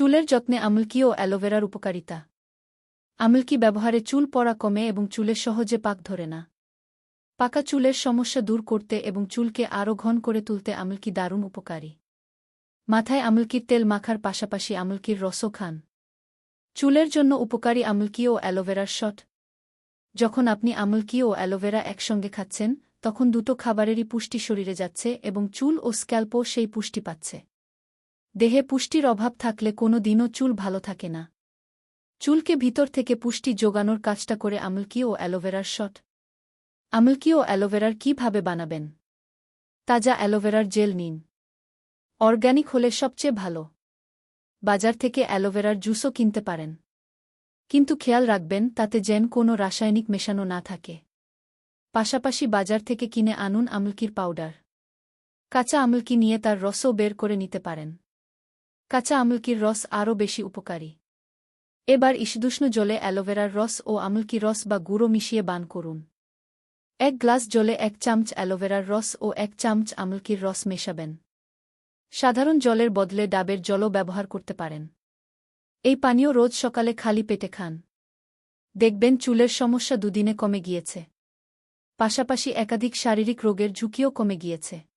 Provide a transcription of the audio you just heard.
চুলের যত্নে আমলকি ও অ্যালোভেরার উপকারিতা। আমলকি ব্যবহারে চুল পড়া কমে এবং চুলে সহজে পাক ধরে না। পাকা চুলের সমস্যা দূর করতে এবং চুলকে আরও ঘন করে তুলতে আমলকি দারুণ উপকারী। মাথায় আমলকির তেল মাখার পাশাপাশি আমলকির রসও খান। চুলের জন্য উপকারী আমলকি ও অ্যালোভেরার শট। যখন আপনি আমলকি ও অ্যালোভেরা একসঙ্গে খাচ্ছেন, তখন দুটো খাবারেরই পুষ্টি শরীরে যাচ্ছে এবং চুল ও স্ক্যাল্পও সেই পুষ্টি পাচ্ছে। দেহে পুষ্টির অভাব থাকলে কোনো দিনও চুল ভালো থাকে না। চুলকে ভিতর থেকে পুষ্টি যোগানোর কাজটা করে আমলকি ও অ্যালোভেরার শট। আমলকি ও অ্যালোভেরার কীভাবে বানাবেন? তাজা অ্যালোভেরার জেল নিন। অর্গ্যানিক হলে সবচেয়ে ভালো। বাজার থেকে অ্যালোভেরার জুসও কিনতে পারেন। কিন্তু খেয়াল রাখবেন, তাতে যেন কোনো রাসায়নিক মেশানো না থাকে। পাশাপাশি বাজার থেকে কিনে আনুন আমলকির পাউডার। কাঁচা আমলকি নিয়ে তার রসও বের করে নিতে পারেন। কাঁচা আমলকির রস আরও বেশি উপকারী। এবার ইসদুষ্ণ জলে অ্যালোভেরার রস ও আমলকি রস বা গুঁড়ো মিশিয়ে বান করুন। এক গ্লাস জলে এক চামচ অ্যালোভেরার রস ও এক চামচ আমলকির রস মেশাবেন। সাধারণ জলের বদলে ডাবের জলও ব্যবহার করতে পারেন। এই পানীয় রোজ সকালে খালি পেটে খান। দেখবেন চুলের সমস্যা দুদিনে কমে গিয়েছে। পাশাপাশি একাধিক শারীরিক রোগের ঝুঁকিও কমে গিয়েছে।